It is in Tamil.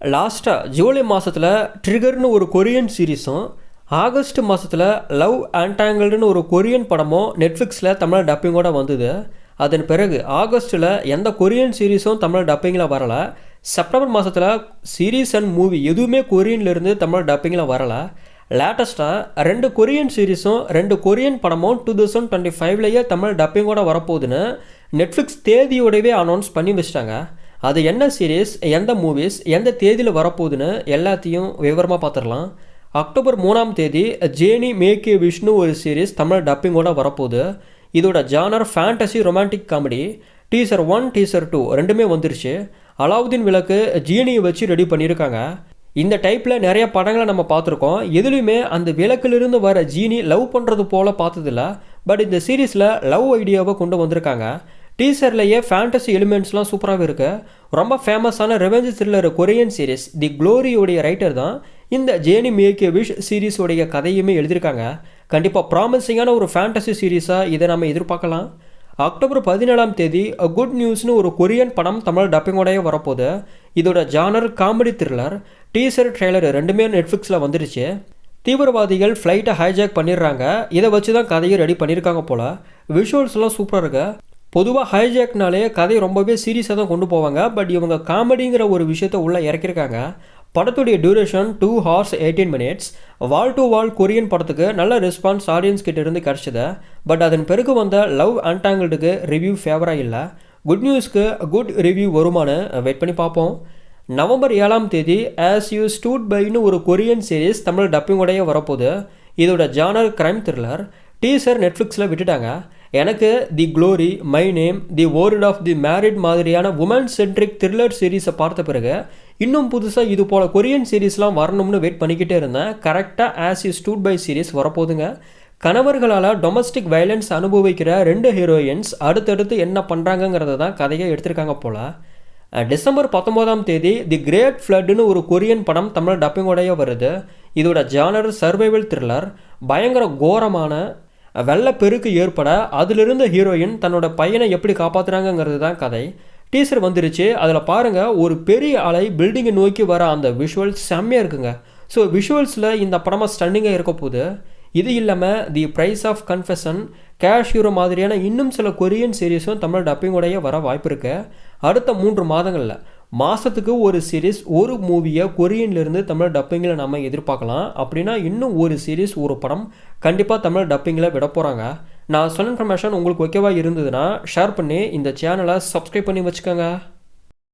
லாஸ்ட்டாக ஜூலை மாதத்தில் ட்ரிகர்னு ஒரு கொரியன் சீரீஸும் ஆகஸ்ட் மாதத்தில் லவ் ஆன்டாங்கிள்டுன்னு ஒரு கொரியன் படமும் நெட்ஃப்ளிக்ஸில் தமிழ் டப்பிங்கோட வந்தது. அதன் பிறகு ஆகஸ்ட்டில் எந்த கொரியன் சீரீஸும் தமிழ் டப்பிங்கில் வரலை. செப்டம்பர் மாதத்தில் சீரீஸ் அண்ட் மூவி எதுவுமே கொரியன்லேருந்து தமிழ் டப்பிங்கில் வரலை. லேட்டஸ்ட்டாக ரெண்டு கொரியன் சீரீஸும் ரெண்டு கொரியன் படமும் டூ தௌசண்ட் டுவெண்ட்டி ஃபைவ்லேயே தமிழ் டப்பிங்கோட வரப்போகுதுன்னு நெட்ஃப்ளிக்ஸ் தேதியோடவே அனௌன்ஸ் பண்ணி வச்சிட்டாங்க. அது என்ன சீரீஸ் எந்த மூவிஸ் எந்த தேதியில் வரப்போகுதுன்னு எல்லாத்தையும் விவரமாக பார்த்துடலாம் அக்டோபர் மூணாம் தேதி ஜேனி மேகே விஷ்ணு ஒரு சீரீஸ் தமிழ் டப்பிங்கோட வரப்போகுது. இதோட genre fantasy romantic comedy teaser one teaser two ரெண்டுமே வந்துருச்சு. அலாவுதீன் விளக்கு ஜீனியை வச்சு ரெடி பண்ணியிருக்காங்க இந்த டைப்பில் நிறைய படங்களை நம்ம பார்த்துருக்கோம் எதுலேயுமே அந்த விளக்கிலிருந்து வர ஜீனி லவ் பண்ணுறது போல் பார்த்ததில்ல. பட் இந்த சீரீஸில் லவ் ஐடியாவை கொண்டு வந்திருக்காங்க. டீசர்லேயே ஃபேண்டசி எலிமெண்ட்ஸ்லாம் சூப்பராகவே இருக்கு. ரொம்ப ஃபேமஸான revenge thriller Korean series the க்ளோரியோடைய writer தான் இந்த ஜேனி மேக்கே விஷ் சீரீஸோடைய கதையுமே எழுதியிருக்காங்க. கண்டிப்பாக ப்ராமிசிங்கான ஒரு ஃபேண்டசி சீரீஸாக இதை நம்ம எதிர்பார்க்கலாம். அக்டோபர் பதினேழாம் தேதி அ குட் நியூஸ்னு ஒரு கொரியன் படம் தமிழ் டப்பிங்கோடய வரப்போகுது. இதோட genre comedy thriller teaser trailer ரெண்டுமே நெட்ஃப்ளிக்ஸில் வந்துருச்சு. தீவிரவாதிகள் ஃப்ளைட்டை ஹைஜாக் பண்ணிடுறாங்க. இதை வச்சு தான் கதையை ரெடி பண்ணியிருக்காங்க போல். விஷுவல்ஸ்லாம் சூப்பராக இருக்குது பொதுவாக ஹைஜாக்னாலே கதை ரொம்பவே சீரியஸாக தான் கொண்டு போவாங்க. பட் இவங்க காமெடிங்கிற ஒரு விஷயத்த உள்ளே இறக்கியிருக்காங்க படத்துடைய duration two hours eighteen minutes wall to wall Korean படத்துக்கு நல்ல ரெஸ்பான்ஸ் ஆடியன்ஸ் கிட்ட இருந்து கிடச்சிது. பட் அதன் பிறகு வந்த லவ் அன்டாங்கிள்டுக்கு ரிவ்யூ ஃபேவராக இல்லை. குட் நியூஸ்க்கு குட் ரிவ்யூ வருமானு வெயிட் பண்ணி பார்ப்போம். நவம்பர் ஏழாம் தேதி ஆஸ் யூ ஸ்டூட் பைன்னு ஒரு கொரியன் சீரீஸ் தமிழ் டப்பிங்கோடைய வரப்போகுது. இதோட ஜானர் கிரைம் த்ரில்லர் டீசர் நெட்ஃப்ளிக்ஸில் விட்டுட்டாங்க. எனக்கு the glory my name the world of the married மாதிரியான உமன் சென்ட்ரிக் த்ரில்லர் சீரீஸை பார்த்த பிறகு இன்னும் புதுசாக இது போல் கொரியன் சீரீஸ்லாம் வரணும்னு வெயிட் பண்ணிக்கிட்டே இருந்தேன். கரெக்டாக as is stood by series வரப்போகுதுங்க. கணவர்களால் டொமஸ்டிக் வயலன்ஸ் அனுபவிக்கிற ரெண்டு ஹீரோயின்ஸ் அடுத்தடுத்து என்ன பண்ணுறாங்கங்கிறத தான் கதையை எடுத்திருக்காங்க போல். டிசம்பர் பத்தொம்போதாம் தேதி தி கிரேட் ஃப்ளட்னு ஒரு கொரியன் படம் தமிழ் டப்பிங்கோடைய வருது. இதோட ஜானர் சர்வைவல் த்ரில்லர் பயங்கர கோரமான வெள்ளப்பெருக்கு ஏற்பட அதிலிருந்த ஹீரோயின் தன்னோட பையனை எப்படி காப்பாற்றுறாங்கங்கிறது தான் கதை. டீசர் வந்துருச்சு. அதில் பாருங்கள் ஒரு பெரிய அலை பில்டிங்கை நோக்கி வர அந்த விஷுவல்ஸ் செம்மையாக இருக்குங்க. ஸோ விஷுவல்ஸில் இந்த படமாக ஸ்டன்னிங்காக இருக்க போகுது. இது இல்லாமல் the price of confession cashero மாதிரியான இன்னும் சில கொரியன் சீரீஸும் தமிழ் டப்பிங்கோடைய வர வாய்ப்பு இருக்குது அடுத்த மூன்று மாதங்களில். மாதத்துக்கு ஒரு சீரீஸ் ஒரு மூவியை கொரியன்லேருந்து தமிழ் டப்பிங்கில் நம்ம எதிர்பார்க்கலாம். அப்படின்னா இன்னும் ஒரு சீரீஸ் ஒரு படம் கண்டிப்பாக தமிழ் டப்பிங்கில் விட போகிறாங்க நான் சொன்ன இன்ஃபர்மேஷன் உங்களுக்கு ஓகேவாக இருந்ததுன்னா ஷேர் பண்ணி இந்த சேனலை சப்ஸ்கிரைப் பண்ணி வச்சுக்கோங்க.